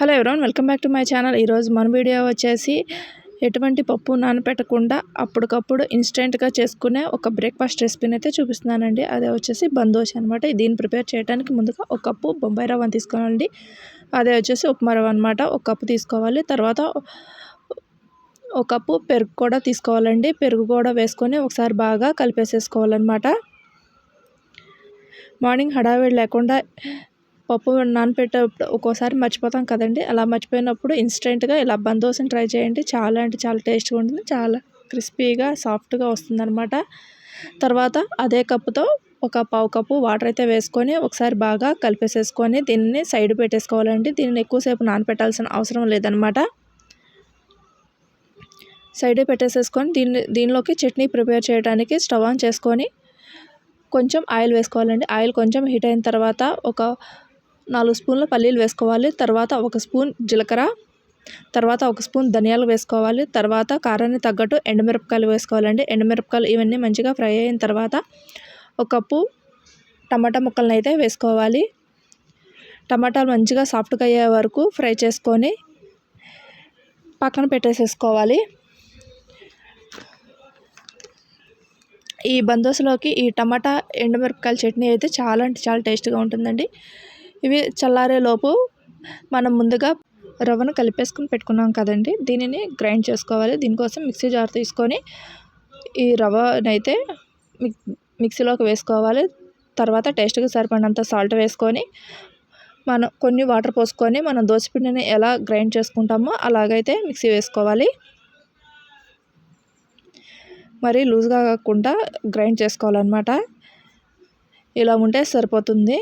Hello everyone welcome back to my channel. ఈరోజు మన video వచ్చేసి ఎటువంటి పప్పు నానపెట్టకుండా అప్పటికప్పుడు ఇన్స్టెంట్గా చేసుకునే ఒక బ్రేక్ఫాస్ట్ రెసిపీని అయితే చూపిస్తున్నానండి. అదే వచ్చేసి బందోష్ అనమాట దీన్ని ప్రిపేర్ చేయడానికి ముందుగా ఒక కప్పు బొంబాయి రవ్వను తీసుకోవాలండి. అదే వచ్చేసి ఉప్మా రవ్వ అనమాట ఒక కప్పు తీసుకోవాలి. తర్వాత ఒక కప్పు పెరుగు కూడా తీసుకోవాలండి. పెరుగు కూడా వేసుకొని ఒకసారి బాగా కలిపేసేసుకోవాలన్నమాట. మార్నింగ్ హడావిడి లేకుండా పప్పు నానపెట్టేటప్పుడు ఒక్కోసారి మర్చిపోతాం కదండి. అలా మర్చిపోయినప్పుడు ఇన్స్టెంట్గా ఇలా బందోసని ట్రై చేయండి. చాలా అంటే చాలా టేస్ట్గా ఉంటుంది. చాలా క్రిస్పీగా సాఫ్ట్గా వస్తుందన్నమాట. తర్వాత అదే కప్పుతో ఒక పావు కప్పు వాటర్ అయితే వేసుకొని ఒకసారి బాగా కలిపేసేసుకొని దీన్ని సైడ్ పెట్టేసుకోవాలండి. దీన్ని ఎక్కువసేపు నానపెట్టాల్సిన అవసరం లేదనమాట సైడ్ పెట్టేసేసుకొని దీన్ని దీనిలోకి చట్నీ ప్రిపేర్ చేయడానికి స్టవ్ ఆన్ చేసుకొని కొంచెం ఆయిల్ వేసుకోవాలండి. ఆయిల్ కొంచెం హీట్ అయిన తర్వాత ఒక నాలుగు స్పూన్ల పల్లీలు వేసుకోవాలి. తర్వాత ఒక స్పూన్ జీలకర్ర. తర్వాత ఒక స్పూన్ ధనియాలు వేసుకోవాలి. తర్వాత కారాన్ని తగ్గట్టు ఎండుమిరపకాయలు వేసుకోవాలండి. ఎండుమిరపకాయలు ఇవన్నీ మంచిగా ఫ్రై అయిన తర్వాత ఒక కప్పు టమాటా ముక్కలను అయితే వేసుకోవాలి. టమాటాలు మంచిగా సాఫ్ట్గా అయ్యే వరకు ఫ్రై చేసుకొని పక్కన పెట్టేసేసుకోవాలి. ఈ బందోసులోకి ఈ టమాటా ఎండుమిరపకాయల చట్నీ అయితే చాలా అంటే చాలా టేస్ట్గా ఉంటుందండి. ఇవి చల్లారేలోపు మనం ముందుగా రవ్వను కలిపేసుకుని పెట్టుకున్నాం కదండి. దీనిని గ్రైండ్ చేసుకోవాలి. దీనికోసం మిక్సీ జార్ తీసుకొని ఈ రవ్వనైతే మిక్సీలోకి వేసుకోవాలి. తర్వాత టేస్ట్కి సరిపడినంత సాల్ట్ వేసుకొని మనం కొన్ని వాటర్ పోసుకొని మనం దోశపిండిని ఎలా గ్రైండ్ చేసుకుంటామో అలాగైతే మిక్సీ వేసుకోవాలి. మరి లూజ్గా కాకుండా గ్రైండ్ చేసుకోవాలన్నమాట. ఇలా ఉంటే సరిపోతుంది.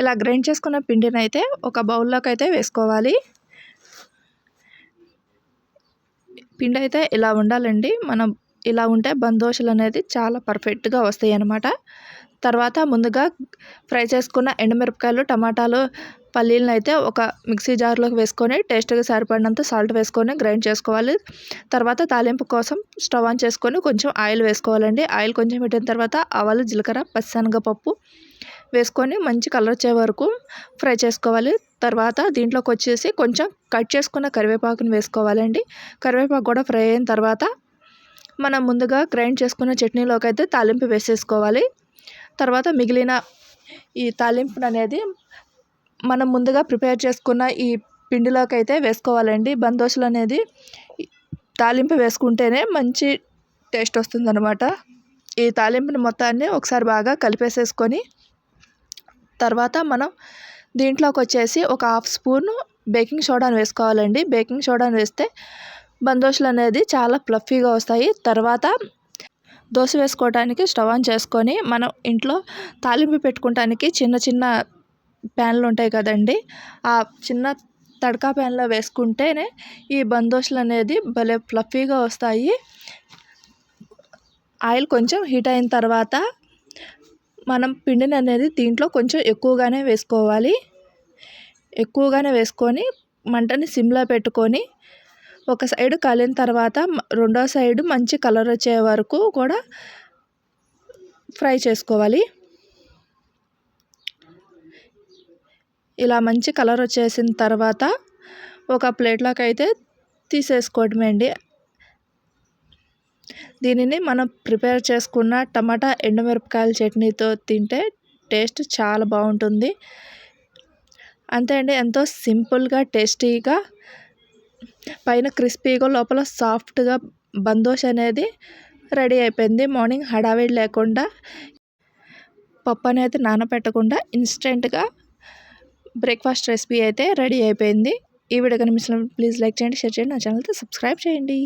ఇలా గ్రైండ్ చేసుకున్న పిండిని అయితే ఒక బౌల్లోకి అయితే వేసుకోవాలి. పిండి అయితే ఇలా ఉండాలండి. మనం ఇలా ఉంటే బందోషలు అనేది చాలా పర్ఫెక్ట్గా వస్తాయి అన్నమాట తర్వాత ముందుగా ఫ్రై చేసుకున్న ఎండుమిరపకాయలు టమాటాలు పల్లీలను అయితే ఒక మిక్సీ జార్లోకి వేసుకొని టేస్ట్గా సరిపడినంత సాల్ట్ వేసుకొని గ్రైండ్ చేసుకోవాలి. తర్వాత తాలింపు కోసం స్టవ్ ఆన్ చేసుకొని కొంచెం ఆయిల్ వేసుకోవాలండి. ఆయిల్ కొంచెం పెట్టిన తర్వాత ఆవాలు జీలకర్ర పచ్చిశనగపప్పు వేసుకొని మంచి కలర్ వచ్చే వరకు ఫ్రై చేసుకోవాలి. తర్వాత దీంట్లోకి వచ్చేసి కొంచెం కట్ చేసుకున్న కరివేపాకుని వేసుకోవాలండి. కరివేపాకు కూడా ఫ్రై అయిన తర్వాత మనం ముందుగా గ్రైండ్ చేసుకున్న చట్నీలోకి అయితే తాలింపు వేసేసుకోవాలి. తర్వాత మిగిలిన ఈ తాలింపు అనేది మనం ముందుగా ప్రిపేర్ చేసుకున్న ఈ పిండిలోకి అయితే వేసుకోవాలండి. బందోసులు అనేది తాలింపు వేసుకుంటేనే మంచి టేస్ట్ వస్తుందన్నమాట. ఈ తాలింపుని మొత్తాన్ని ఒకసారి బాగా కలిపేసేసుకొని తర్వాత మనం దీంట్లోకి వచ్చేసి ఒక హాఫ్ స్పూన్ బేకింగ్ సోడాని వేసుకోవాలండి. బేకింగ్ సోడాను వేస్తే బందోషులు అనేది చాలా ఫ్లఫీగా వస్తాయి. తర్వాత దోశ వేసుకోవడానికి స్టవ్ ఆన్ చేసుకొని మనం ఇంట్లో తాలింపు పెట్టుకోవటానికి చిన్న చిన్న ప్యాన్లు ఉంటాయి కదండి. ఆ చిన్న తడకా ప్యాన్లో వేసుకుంటేనే ఈ బందోషులు అనేది భలే ఫ్లఫీగా వస్తాయి. ఆయిల్ కొంచెం హీట్ అయిన తర్వాత మనం పిండిని అనేది దీంట్లో కొంచెం ఎక్కువగానే వేసుకోవాలి. ఎక్కువగానే వేసుకొని మంటని సిమ్లో పెట్టుకొని ఒక సైడ్ కాలిన తర్వాత రెండో సైడ్ మంచి కలర్ వచ్చే వరకు కూడా ఫ్రై చేసుకోవాలి. ఇలా మంచి కలర్ వచ్చేసిన తర్వాత ఒక ప్లేట్లోకి అయితే తీసేసుకోవడమే అండి. దీనిని మనం ప్రిపేర్ చేసుకున్న టమాటా ఎండుమిరపకాయల చట్నీతో తింటే టేస్ట్ చాలా బాగుంటుంది. అంతే అండి ఎంతో సింపుల్గా టేస్టీగా పైన క్రిస్పీగా లోపల సాఫ్ట్గా బందోష్ అనేది రెడీ అయిపోయింది. మార్నింగ్ హడావిడి లేకుండా పప్పు అనేది నానబెట్టకుండా ఇన్స్టెంట్గా బ్రేక్ఫాస్ట్ రెసిపీ అయితే రెడీ అయిపోయింది. ఈ వీడియో కనిపించిన ప్లీజ్ లైక్ చేయండి షేర్ చేయండి నా ఛానల్తో సబ్స్క్రైబ్ చేయండి.